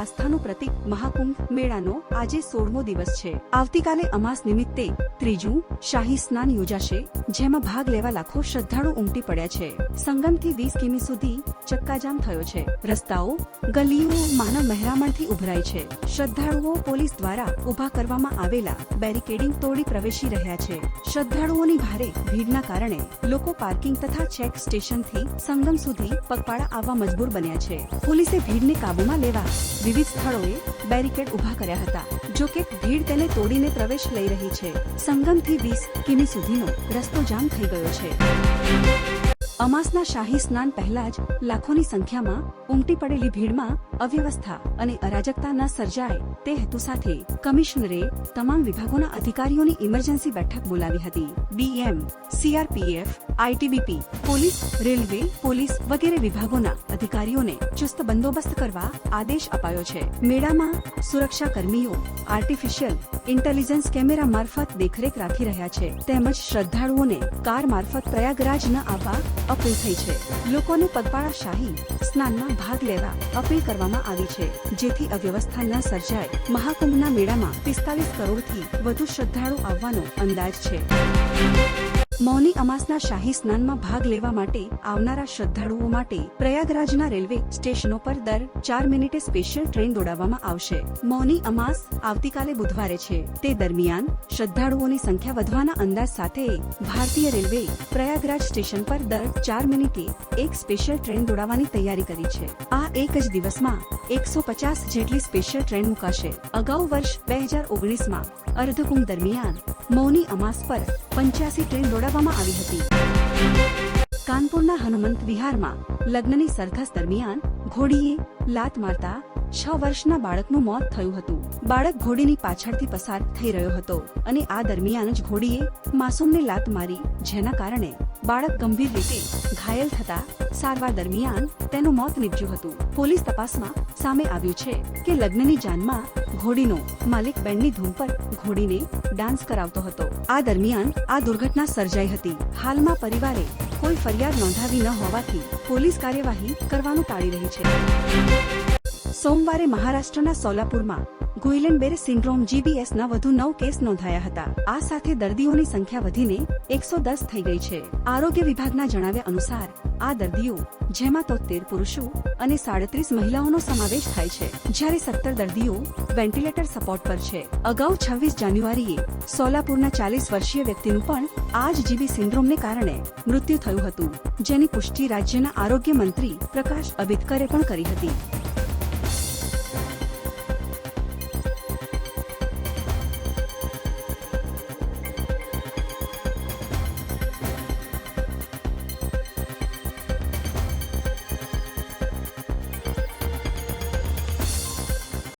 આસ્થાનું પ્રતીક મહાકુંભ મેળાનો આજે સોળમો દિવસ છે. આવતીકાલે અમાસ નિમિત્તે ત્રીજું શાહી સ્નાન યોજાશે, જેમાં ભાગ લેવા લાખો શ્રદ્ધાળુ ઉમટી પડ્યા છે. સંગમથી વીસ કિમી સુધી ચક્કાજામ થયો છે. રસ્તાઓ, ગલીઓ માનવ મહેરામણથી ઉભરાય છે. શ્રદ્ધાળુઓ પોલીસ દ્વારા ઊભા કરવામાં આવેલા બેરિકેડિંગ તોડી પ્રવેશી રહ્યા છે. શ્રદ્ધાળુઓની ભારે ભીડના કારણે લોકો પાર્કિંગ તથા ચેક સ્ટેશનથી સંગમ સુધી પગપાળા આવવા મજબૂર બન્યા છે. પોલીસે ભીડને કાબૂમાં લેવા વિવિધ સ્થળોએ બેરિકેડ ઊભા કર્યા હતા, જો કે ભીડ તેને તોડીને પ્રવેશ લઈ રહી છે. સંગમથી વીસ કિમી સુધીનો રસ્તો જામ થઈ ગયો છે. અમાસના શાહી સ્નાન પહેલા જ લાખોની સંખ્યામાં ઉમટી પડેલી ભીડમાં અવ્યવસ્થા અને અરાજકતા ન સર્જાય તે હેતુ સાથે કમિશનરે તમામ વિભાગોના અધિકારીઓની ઇમરજન્સી બેઠક બોલાવી હતી. BM CRPF ITBP police, railway, police વગેરે વિભાગોના અધિકારીઓને ચુસ્ત બંદોબસ્ત કરવા આદેશ અપાયો છે. મેળામાં સુરક્ષા કર્મીઓ આર્ટિફિશિયલ ઇન્ટેલિજન્સ કેમેરા મારફત દેખરેખ રાખી રહ્યા છે. તેમજ શ્રદ્ધાળુઓને કાર મારફત પ્રયાગરાજ ન આવવા અપીલ થઈ છે. લોકોને પગપાળા શાહી સ્નાનમાં ભાગ લેવા અપીલ કરવામાં આવી છે. જેથી અવ્યવસ્થા ન સર્જાય. મહાકુંભના મેળામાં પિસ્તાલીસ કરોડથી વધુ શ્રદ્ધાળુ આવવાનો અંદાજ છે. મૌની અમાસના શાહી સ્નાનમાં ભાગ લેવા માટે આવનારા શ્રદ્ધાળુઓ માટે પ્રયાગરાજના રેલવે સ્ટેશનો પર દર ચાર મિનિટે સ્પેશિયલ ટ્રેન દોડાવવામાં આવશે. મૌની અમાસ આવતીકાલે બુધવારે છે. તે દરમિયાન શ્રદ્ધાળુઓની સંખ્યા વધવાના અંદાજ સાથે ભારતીય રેલવે પ્રયાગરાજ સ્ટેશન પર દર ચાર મિનિટે એક સ્પેશિયલ ટ્રેન દોડાવવાની તૈયારી કરી છે. આ એક જ દિવસમાં એકસો પચાસ જેટલી સ્પેશિયલ ટ્રેન મુકાશે. અગાઉ વર્ષ બે હજાર ઓગણીસમાં અર્ધકુંભ દરમિયાન મૌની અમાસ પર પંચ્યાસી ટ્રેન દોડાવવામાં આવી હતી. કાનપુરના હનુમંત વિહારમાં લગ્નની સરઘસ દરમિયાન ઘોડીએ લાત મારતા છ વર્ષના બાળકનું મોત થયું હતું. બાળક ઘોડીની પાછળથી પસાર થઈ રહ્યો હતો અને આ દરમિયાન જ ઘોડીએ માસૂમને લાત મારી, જેના કારણે બાળક ગંભીર રીતે ઘાયલ થતા સારવાર દરમિયાન તેનું મોત નીપજ્યું હતું. પોલીસ તપાસમાં સામે આવ્યું છે કે લગ્નની જાનમાં ઘોડીનો માલિક બેન્ડની ધૂન પર ઘોડીને ડાન્સ કરાવતો હતો. આ દરમિયાન આ દુર્ઘટના સર્જાઈ હતી. હાલમાં પરિવારે કોઈ ફરિયાદ નોંધાવી ન હોવાથી પોલીસ કાર્યવાહી કરવાનું ટાળી રહી છે. સોમવારે મહારાષ્ટ્રના સોલાપુરમાં ગુઇલેનબેરે સિન્ડ્રોમ જીબીએસના વધુ નવ કેસ નોંધાયા હતા. આ સાથે દર્દીઓની સંખ્યા વધીને એકસો દસ થઈ ગઈ છે. આરોગ્ય વિભાગના જણાવ્યા અનુસાર, આ દર્દીઓ, જેમાં તોતેર પુરુષો અને સાડત્રીસ મહિલાઓનો સમાવેશ થાય છે, જ્યારે સત્તર દર્દીઓ વેન્ટિલેટર સપોર્ટ પર છે. અગાઉ છવ્વીસ જાન્યુઆરીએ સોલાપુરના ચાલીસ વર્ષીય વ્યક્તિનું પણ આ જ જીબી સિન્ડ્રોમને કારણે મૃત્યુ થયું હતું, જેની પુષ્ટિ રાજ્યના આરોગ્ય મંત્રી પ્રકાશ અબિતકરે પણ કરી હતી.